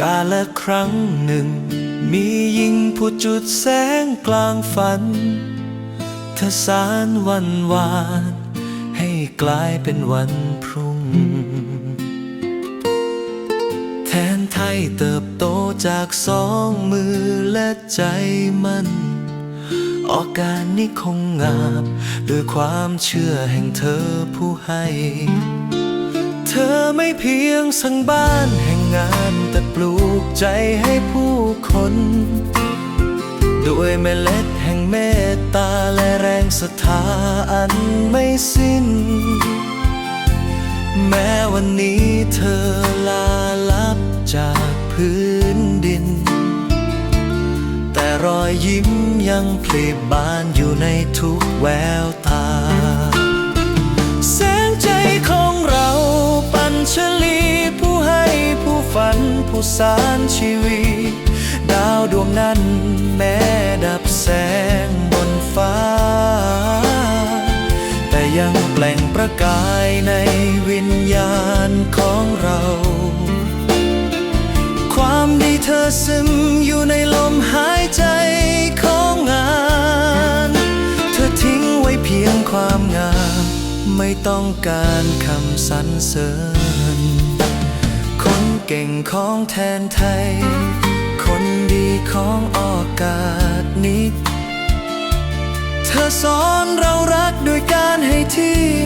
กาลครั้งหนึ่ง มียิงผู้จุดแสงกลางฝันเธอสารวันวาน ให้กลายเป็นวันพรุ่ง แทนไทยเติบโตจากสองมือและใจมันออกการนี้คงงามด้วยความเชื่อแห่งเธอผู้ให้ เธอไม่เพียงสังบ้านแห่งงานแต่ปลู ใจให้ผู้คน ด้วยเมล็ดแห่งเมตตาและแรงศรัทธาอันไม่สิ้น แม้วันนี้เธอลาลับจากพื้นดิน แต่รอยยิ้มยังพลีบานอยู่ในทุกแววตา สารชีวิต ดาวดวงนั้นแม้ดับแสงบนฟ้า แต่ยังแปลงประกายในวิญญาณของเรา ความดีเธอซึมอยู่ในลมหายใจของงาน เธอทิ้งไว้เพียงความงาม ไม่ต้องการคำสรรเสริญ เก่งของแทนไทย คนดีของออกาศนิด เธอสอนเรารักโดยการให้ที่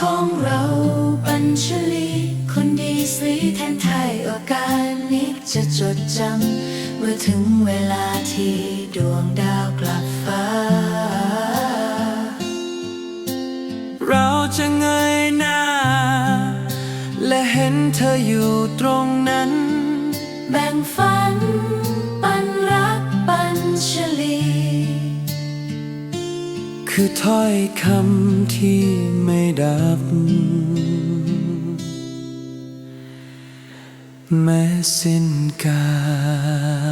ของเราปัญชลีคนดีสีแทนไทยโอกาสนี้จะจดจำ เมื่อถึงเวลาที่ดวงดาวกลับฟ้า เราจะเงยหน้า และเห็นเธออยู่ตรงนั้น แบ่งฝัน ปันรักปัญชลี คือถ้อยคำที่ไม่ดับ แม้สิ้นกาล